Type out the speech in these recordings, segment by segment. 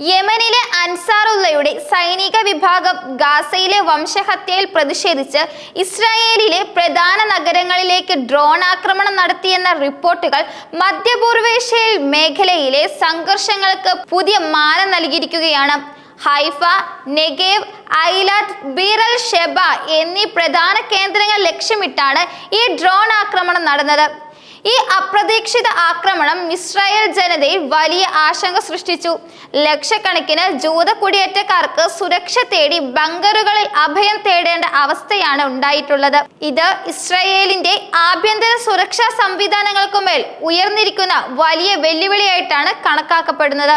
യമനിലെ അൻസാറുള്ളയുടെ സൈനിക വിഭാഗം ഗാസയിലെ വംശഹത്യയിൽ പ്രതിഷേധിച്ച് ഇസ്രായേലിലെ പ്രധാന നഗരങ്ങളിലേക്ക് ഡ്രോൺ ആക്രമണം നടത്തിയെന്ന റിപ്പോർട്ടുകൾ മധ്യപൂർവേഷ്യയിൽ മേഖലയിലെ സംഘർഷങ്ങൾക്ക് പുതിയ മാനം നൽകിയിരിക്കുകയാണ്. ഹൈഫ നെഗേവ് ഐലാത്ത് ബീറൽ ഷെബ എന്നീ പ്രധാന കേന്ദ്രങ്ങൾ ലക്ഷ്യമിട്ടാണ് ഈ ഡ്രോൺ ആക്രമണം നടന്നത്. ഈ അപ്രതീക്ഷിത ആക്രമണം ഇസ്രായേൽ ജനതയിൽ വലിയ ആശങ്ക സൃഷ്ടിച്ചു. ലക്ഷക്കണക്കിന് ജൂത കുടിയേറ്റക്കാർക്ക് സുരക്ഷ തേടി ബങ്കറുകളിൽ അഭയം തേടേണ്ട അവസ്ഥയാണ് ഉണ്ടായിട്ടുള്ളത്. ഇത് ഇസ്രായേലിന്റെ ആഭ്യന്തര സുരക്ഷാ സംവിധാനങ്ങൾക്കുമേൽ ഉയർന്നിരിക്കുന്ന വലിയ വെല്ലുവിളിയായിട്ടാണ് കണക്കാക്കപ്പെടുന്നത്.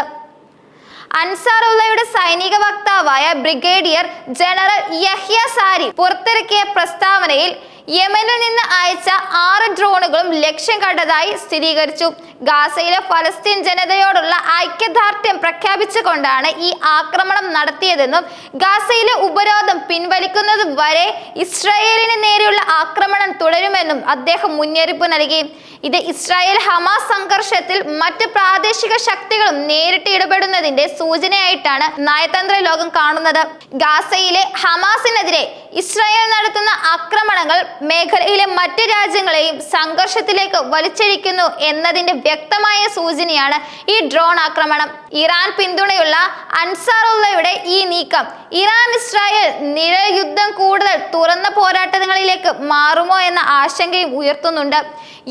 അൻസാറുള്ളയുടെ സൈനിക വക്താവായ ബ്രിഗേഡിയർ ജനറൽ യഹ്യ സാരി പുറത്തിറക്കിയ പ്രസ്താവനയിൽ യമനിൽ നിന്ന് അയച്ച ആറ് ഡ്രോണുകളും ലക്ഷ്യം കണ്ടതായി സ്ഥിരീകരിച്ചു. ഗാസയിലെ ഫലസ്തീൻ ജനതയോടുള്ള ഐക്യദാർഢ്യം പ്രഖ്യാപിച്ചുകൊണ്ടാണ് ഈ ആക്രമണം നടത്തിയതെന്നും ഗാസയിലെ ഉപരോധം പിൻവലിക്കുന്നത് വരെ ഇസ്രായേലിന് നേരെയുള്ള ആക്രമണം തുടരുമെന്നും അദ്ദേഹം മുന്നറിയിപ്പ് നൽകി. ഇത് ഇസ്രായേൽ ഹമാസ് സംഘർഷത്തിൽ മറ്റ് പ്രാദേശിക ശക്തികളും നേരിട്ട് ഇടപെടുന്നതിന്റെ സൂചനയായിട്ടാണ് നയതന്ത്ര ലോകം കാണുന്നത്. ഗാസയിലെ ഹമാസിനെതിരെ ഇസ്രായേൽ നടത്തുന്ന ആക്രമണങ്ങൾ മേഖലയിലെ മറ്റ് രാജ്യങ്ങളെയും സംഘർഷത്തിലേക്ക് വലിച്ചഴിക്കുന്നു എന്നതിന്റെ വ്യക്തമായ സൂചനയാണ് ഈ ഡ്രോൺ ആക്രമണം. ഇറാൻ പിന്തുണയുള്ള അൻസാറുള്ളയുടെ ഈ നീക്കം ഇറാൻ ഇസ്രായേൽ നിഴൽ യുദ്ധം കൂടുതൽ തുറന്ന പോരാട്ടങ്ങളിലേക്ക് മാറുമോ എന്ന ആശങ്കയും ഉയർത്തുന്നുണ്ട്.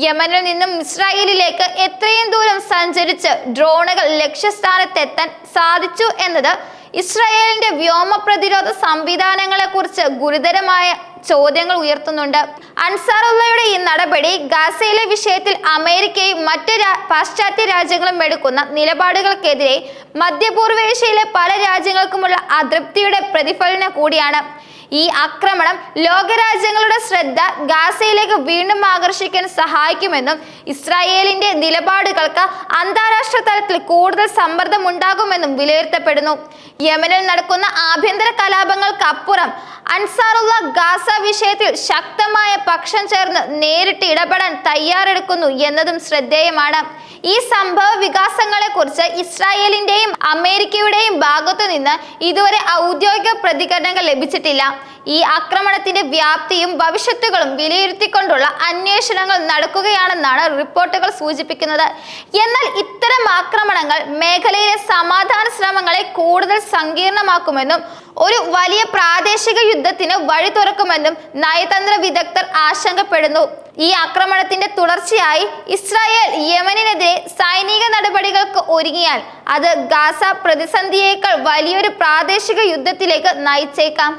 യമനിൽ നിന്നും ഇസ്രായേലിലേക്ക് എത്രയും ദൂരം സഞ്ചരിച്ച് ഡ്രോണുകൾ ലക്ഷ്യസ്ഥാനത്തെത്താൻ സാധിച്ചു എന്നത് ഇസ്രായേലിന്റെ വ്യോമ പ്രതിരോധ സംവിധാനങ്ങളെ കുറിച്ച് ഗുരുതരമായ ചോദ്യങ്ങൾ ഉയർത്തുന്നുണ്ട്. അൻസാറുള്ളയുടെ ഈ നടപടി ഗാസയിലെ വിഷയത്തിൽ അമേരിക്കയും മറ്റ് പാശ്ചാത്യ രാജ്യങ്ങളും എടുക്കുന്ന നിലപാടുകൾക്കെതിരെ മധ്യപൂർവേഷ്യയിലെ പല രാജ്യങ്ങൾക്കുമുള്ള അതൃപ്തിയുടെ പ്രതിഫലനം കൂടിയാണ്. ഈ ആക്രമണം ലോകരാജ്യങ്ങളുടെ ശ്രദ്ധ ഗാസയിലേക്ക് വീണ്ടും ആകർഷിക്കാൻ സഹായിക്കുമെന്നും ഇസ്രായേലിന്റെ നിലപാടുകൾക്ക് അന്താരാഷ്ട്ര തലത്തിൽ കൂടുതൽ സമ്മർദ്ദം ഉണ്ടാകുമെന്നും വിലയിരുത്തപ്പെടുന്നു. യമനിൽ നടക്കുന്ന ആഭ്യന്തര കലാപങ്ങൾക്കപ്പുറം അൻസാറുള്ള ഗാസ വിഷയത്തിൽ ശക്തമായ പക്ഷം ചേർന്ന് നേരിട്ട് ഇടപെടാൻ തയ്യാറെടുക്കുന്നു എന്നതും ശ്രദ്ധേയമാണ്. ഈ സംഭവ വികാസങ്ങളെ കുറിച്ച് ഇസ്രായേലിന്റെയും അമേരിക്കയുടെയും ഭാഗത്തു നിന്ന് ഇതുവരെ ഔദ്യോഗിക പ്രതികരണങ്ങൾ ലഭിച്ചിട്ടില്ല. ഈ ആക്രമണത്തിന്റെ വ്യാപ്തിയും ഭവിഷ്യത്തുകളും വിലയിരുത്തിക്കൊണ്ടുള്ള അന്വേഷണങ്ങൾ നടക്കുകയാണെന്നാണ് റിപ്പോർട്ടുകൾ സൂചിപ്പിക്കുന്നത്. എന്നാൽ ഇത്തരം ആക്രമണങ്ങൾ മേഖലയിലെ സമാധാന ശ്രമങ്ങളെ കൂടുതൽ സങ്കീർണമാക്കുമെന്നും ഒരു വലിയ പ്രാദേശിക യുദ്ധത്തിന് വഴി തുറക്കുമെന്നും നയതന്ത്ര വിദഗ്ധർ ആശങ്കപ്പെടുന്നു. ഈ ആക്രമണത്തിന്റെ തുടർച്ചയായി ഇസ്രായേൽ യമനിനെതിരെ സൈനിക നടപടികൾക്ക് ഒരുങ്ങിയാൽ അത് ഗാസ പ്രതിസന്ധിയേക്കാൾ വലിയൊരു പ്രാദേശിക യുദ്ധത്തിലേക്ക് നയിച്ചേക്കാം.